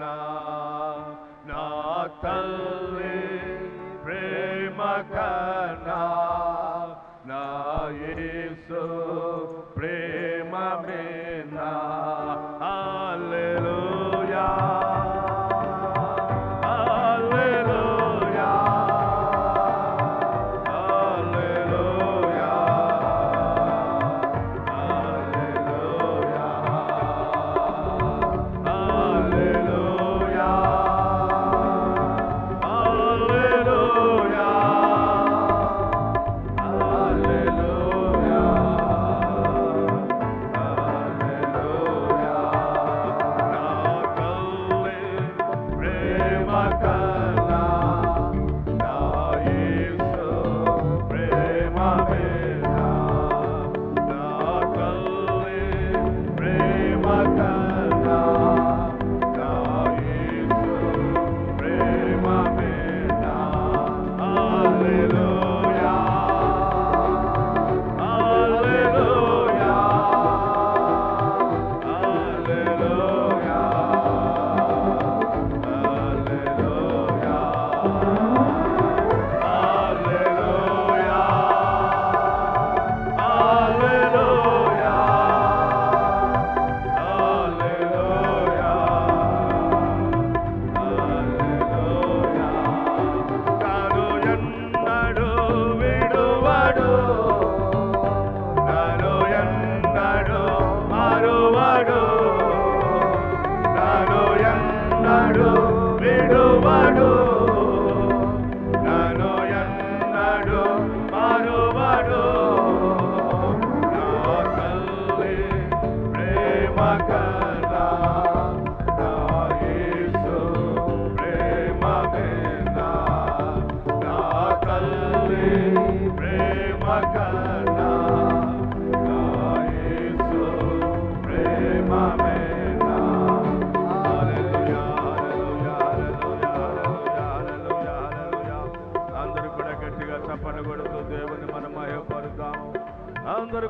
na Natal.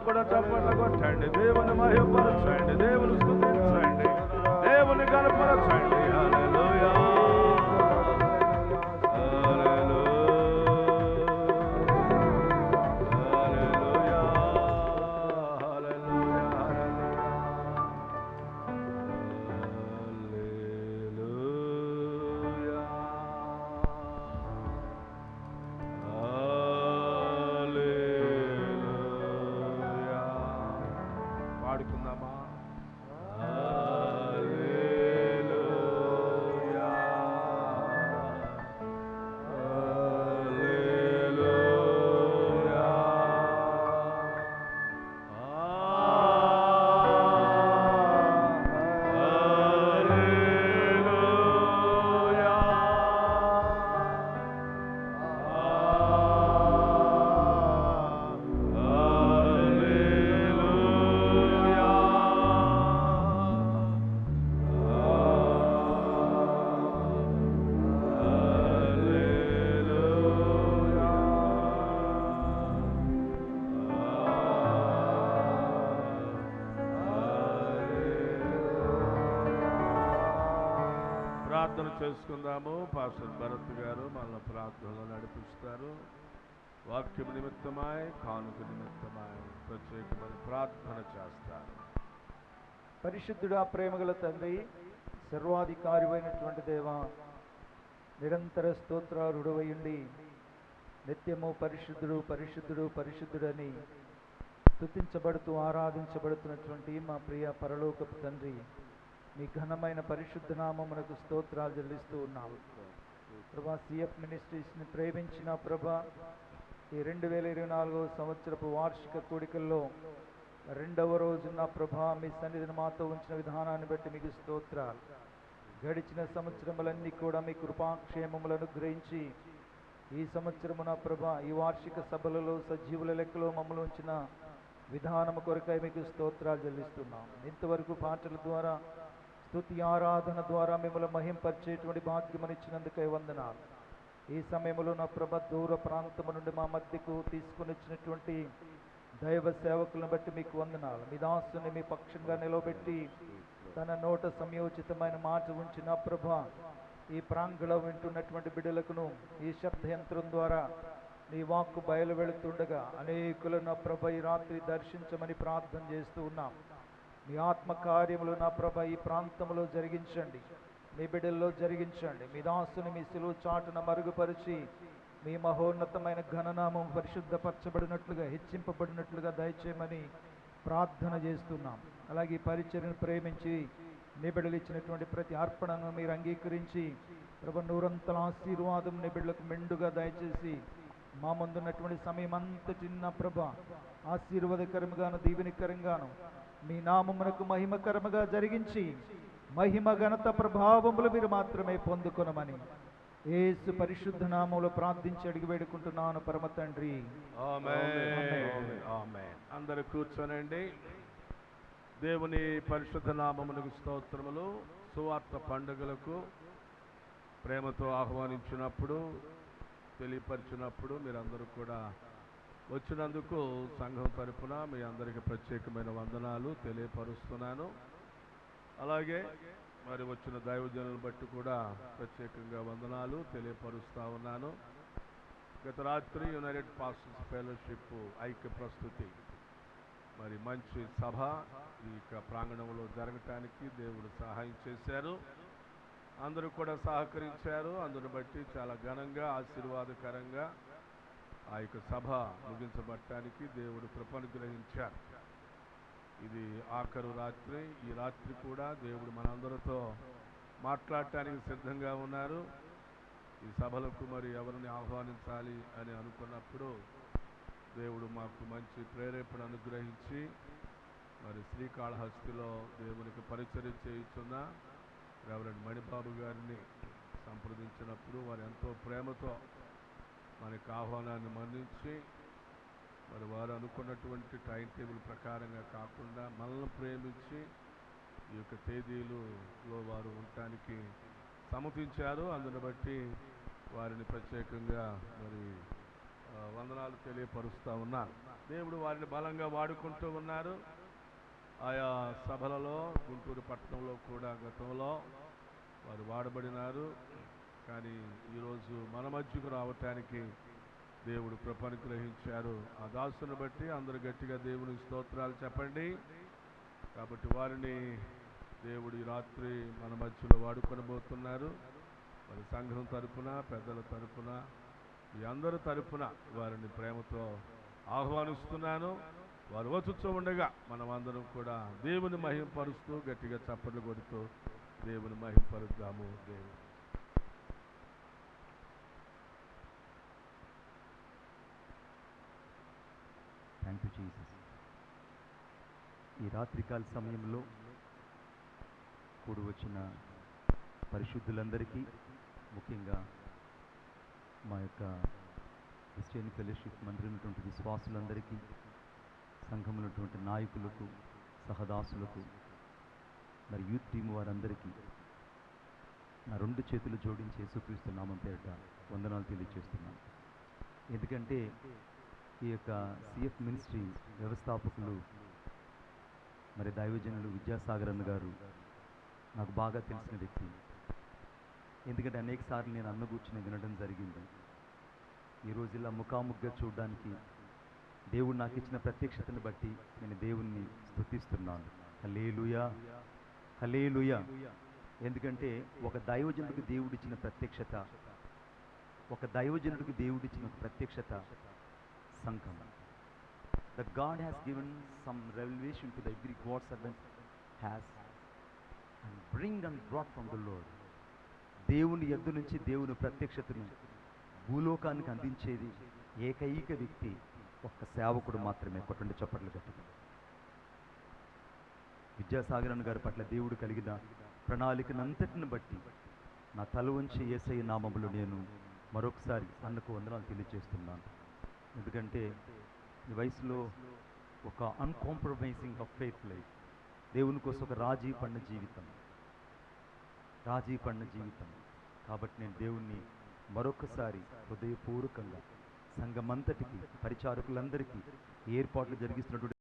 కూడా చప్పట్లు కొట్టండి. దేవుని మహిమపరచు ప్రార్థన చేసుకుందాము. పాస్టర్ భరత్ గారు మనల్ని ప్రార్థనలో నడిపిస్తారు. వాక్యం నిమిత్తమై కానుక నిమిత్తమై ప్రత్యేకమైన ప్రార్థన చేస్తారు. పరిశుద్ధుడా ప్రేమగల తండ్రి సర్వాధికారి అయినటువంటి దేవ నిరంతర స్తోత్రారుడవయుండి నిత్యము పరిశుద్ధుడు పరిశుద్ధుడు పరిశుద్ధుడని స్థుతించబడుతూ ఆరాధించబడుతున్నటువంటి మా ప్రియ పరలోకపు తండ్రి మీ ఘనమైన పరిశుద్ధ నామమునకు స్తోత్రాలు చెల్లిస్తూ ఉన్నాము. ప్రభా సిఎఫ్ మినిస్ట్రీస్ని ప్రేమించిన ప్రభా ఈ రెండు వేల ఇరవై నాలుగవ సంవత్సరపు వార్షిక కూడికల్లో రెండవ రోజున ప్రభా మీ సన్నిధిని మాతో ఉంచిన విధానాన్ని బట్టి మీకు స్తోత్రాలు. గడిచిన సంవత్సరములన్నీ కూడా మీ కృపాక్షేమములను గ్రహించి ఈ సంవత్సరమున ప్రభా ఈ వార్షిక సభలలో సజీవుల లెక్కలో మమ్మల్ని ఉంచిన విధానము కొరకై మీకు స్తోత్రాలు చెల్లిస్తున్నాం ఇంతవరకు పాటల ద్వారా స్థుతి ఆరాధన ద్వారా మిమ్మల్ని మహింపరిచేటువంటి భాగ్యమనిచ్చినందుకై వందనాలు. ఈ సమయంలో నా ప్రభ దూర ప్రాంతము నుండి మా మధ్యకు తీసుకుని వచ్చినటువంటి దైవ సేవకులను బట్టి మీకు వందనాలు. మీ దాసుని మీ పక్షంగా నిలవబెట్టి తన నోట సమయోచితమైన మాట ఉంచిన ప్రభ ఈ ప్రాంగణం వింటున్నటువంటి బిడ్డలకును ఈ శబ్ద యంత్రం ద్వారా నీ వాక్కు బయలు వెళుతుండగా అనేకులను నా ప్రభ ఈ రాత్రి దర్శించమని ప్రార్థన చేస్తూ ఉన్నాం. మీ ఆత్మ కార్యములు నా ప్రభ ఈ ప్రాంతంలో జరిగించండి. మీ బిడ్డల్లో జరిగించండి. మీ దాసుని మీ సిలువు చాటున మరుగుపరిచి మీ మహోన్నతమైన ఘననామం పరిశుద్ధపరచబడినట్లుగా హెచ్చింపబడినట్లుగా దయచేయమని ప్రార్థన చేస్తున్నాం. అలాగే పరిచర్ను ప్రేమించి నిబిడలు ఇచ్చినటువంటి ప్రతి అర్పణను మీరు అంగీకరించి ప్రభు నూరంతల ఆశీర్వాదం నిబిడలకు మెండుగా దయచేసి మా ముందున్నటువంటి సమయం అంత చిన్న ప్రభ ఆశీర్వాదకరంగాను దీవెనికరంగాను మీ నామమునకు మహిమకరముగా జరిగించి మహిమ ఘనత ప్రభావములు మీరు మాత్రమే పొందుకొనమని యేసు పరిశుద్ధ నామములో ప్రార్థించి అడిగి వేడుకుంటున్నాను పరమ తండ్రి ఆమేన్. ఆమేన్. అందరూ కూర్చోనండి దేవుని పరిశుద్ధ నామమునకు స్తోత్రములు సువార్త పండుగలకు ప్రేమతో ఆహ్వానించినప్పుడు తెలియపరిచినప్పుడు మీరందరూ కూడా వచ్చినందుకు సంఘం తరపున మీ అందరికీ ప్రత్యేకమైన వందనాలు తెలియపరుస్తున్నాను. అలాగే మరి వచ్చిన దైవజనులను బట్టి కూడా ప్రత్యేకంగా వందనాలు తెలియపరుస్తూ ఉన్నాను. గత రాత్రి యునైటెడ్ పాస్టర్స్ ఫెలోషిప్ ఐక్య ప్రస్తుతి మరి మంచి సభ ఈ యొక్క ప్రాంగణంలో జరగటానికి దేవుడు సహాయం చేశారు. అందరూ కూడా సహకరించారు. అందును బట్టి చాలా ఘనంగా ఆశీర్వాదకరంగా ఆ యొక్క సభ ముగించబడటానికి దేవుడు కృపనుగ్రహించారు. ఇది ఆఖరు రాత్రి ఈ రాత్రి కూడా దేవుడు మనందరితో మాట్లాడటానికి సిద్ధంగా ఉన్నారు. ఈ సభలకు మరి ఎవరిని ఆహ్వానించాలి అని అనుకున్నప్పుడు దేవుడు మాకు మంచి ప్రేరేపణ అనుగ్రహించి మరి శ్రీకాళహస్తిలో దేవునికి పరిచర్య చేయించున్న రెవరెండ్ మణిబాబు గారిని సంప్రదించినప్పుడు వారు ఎంతో ప్రేమతో మనకి ఆహ్వానాన్ని మన్నించి మరి వారు అనుకున్నటువంటి టైం టేబుల్ ప్రకారంగా కాకుండా మనల్ని ప్రేమించి ఈ యొక్క తేదీలులో వారు ఉండటానికి సమ్మతించారు. అందుని బట్టి వారిని ప్రత్యేకంగా మరి వందనాలు తెలియపరుస్తూ ఉన్నారు దేవుడు వారిని బలంగా వాడుకుంటూ ఉన్నారు. ఆయా సభలలో గుంటూరు పట్టణంలో కూడా గతంలో వారు వాడబడినారు. కానీ ఈరోజు మన మధ్యకు రావటానికి దేవుడు కృపను గ్రహించారు ఆ దాసుని బట్టి అందరూ గట్టిగా దేవుని స్తోత్రాలు చెప్పండి. కాబట్టి వారిని దేవుడు ఈ రాత్రి మన మధ్యలో వాడుకొనబోతున్నారు. మరి సంఘం తరపున పెద్దల తరపున మీ అందరి తరపున వారిని ప్రేమతో ఆహ్వానిస్తున్నాను. వారు వచ్చుతూ ఉండగా మనం అందరం కూడా దేవుని మహింపరుస్తూ గట్టిగా చప్పట్లు కొడుతూ దేవుని మహింపరుద్దాము దేవుడు. రాత్రికాల సమయంలో కూడి వచ్చిన పరిశుద్ధులందరికీ ముఖ్యంగా మా యొక్క క్రిస్టియన్ ఫెలోషిప్ మందిరం ఉన్నటువంటి విశ్వాసులందరికీ సంఘంలో ఉన్నటువంటి నాయకులకు సహదాసులకు మరి యూత్ టీం వారందరికీ నా రెండు చేతులు జోడించి యేసుక్రీస్తు నామం పేరిట వందనాలు తెలియజేస్తున్నాను ఎందుకంటే ఈ యొక్క సిఎఫ్ మినిస్ట్రీ వ్యవస్థాపకులు మరి దైవజనులు విద్యాసాగరన్ గారు నాకు బాగా తెలిసిన వ్యక్తి. ఎందుకంటే అనేక సార్లు నేను అన్న కూర్చుని వినడం జరిగింది. ఈరోజు ఇలా ముఖాముఖిగా చూడడానికి దేవుడు నాకు ఇచ్చిన ప్రత్యక్షతను బట్టి నేను దేవుణ్ణి స్తుతిస్తున్నాను హలేలుయా హలేలుయా ఎందుకంటే ఒక దైవజనుడికి దేవుడిచ్చిన ప్రత్యక్షత ఒక దైవజనుడికి దేవుడిచ్చిన ప్రత్యక్షత సంఘం. The God has given some revolution to the every God servant has and bring and brought from the lord దేవుని ఎద్దు నుంచి దేవుని ప్రత్యక్షతను భూలోకానికి అందించేది ఏకైక వ్యక్తి ఒక్క సేవకుడు మాత్రమే. కొట్టండి చప్పట్లు కట్టి విద్యాసాగరన్ గారి పట్ల దేవుడు కలిగిన ప్రణాళికనంతటిని బట్టి నా తల వంచి ఏసై నామములు నేను మరొకసారి అన్నకు వందనాలు తెలియజేస్తున్నాను. ఎందుకంటే ఈ వయసులో ఒక అన్కాంప్రమైజింగ్ ఆఫ్ ఫెయిత్ లైఫ్ దేవుని కోసం ఒక రాజీ పడిన జీవితం. రాజీ పడిన జీవితం. కాబట్టి నేను దేవుణ్ణి మరొకసారి హృదయపూర్వకంగా సంఘమంతటికి పరిచారకులందరికీ ఏర్పాట్లు జరిగిస్తున్నటువంటి